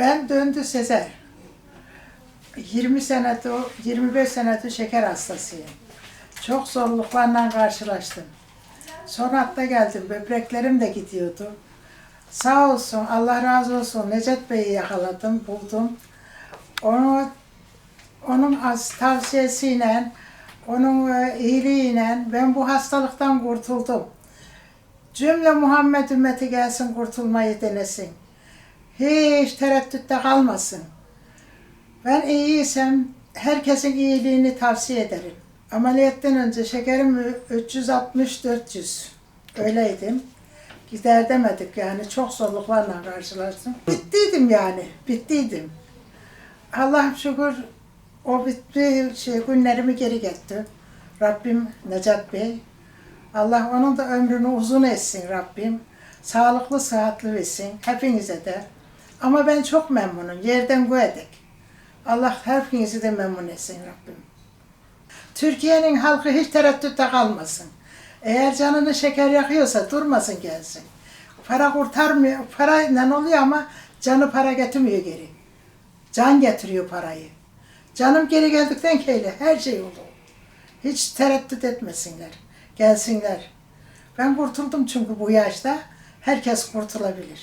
Ben döndü Sezer. 20 senedir, 25 senedir şeker hastasıyım. Çok zorluklarla karşılaştım. Son hatta geldim, böbreklerim de gidiyordu. Sağ olsun, Allah razı olsun Necdet Bey'i yakaladım, buldum. Onu, onun az tavsiyesiyle, onun e, iyiliğiyle ben bu hastalıktan kurtuldum. Cümle Muhammed ümmeti gelsin kurtulmayı denesin. Hiç tereddütte kalmasın. Ben iyiysem herkesin iyiliğini tavsiye ederim. Ameliyattan önce şekerim 360-400. Öyleydim. Gider demedik yani çok zorluklarla karşılaştım. Bittiydim yani, bittiydim. Allah şükür o bitti şey günlerimi geri getirdi. Rabbim Necat Bey. Allah onun da ömrünü uzun etsin Rabbim. Sağlıklı sıhhatli versin hepinize de. Ama ben çok memnunum. Yerden göğedek. Allah hepinizi de memnun etsin Rabbim. Türkiye'nin halkı hiç tereddütte kalmasın. Eğer canını şeker yakıyorsa durmasın gelsin. Para kurtarmıyor, parayla oluyor ama canı para getirmiyor geri. Can getiriyor parayı. Canım geri geldikten keyle her şey oldu. Hiç tereddüt etmesinler. Gelsinler. Ben kurtuldum çünkü bu yaşta. Herkes kurtulabilir.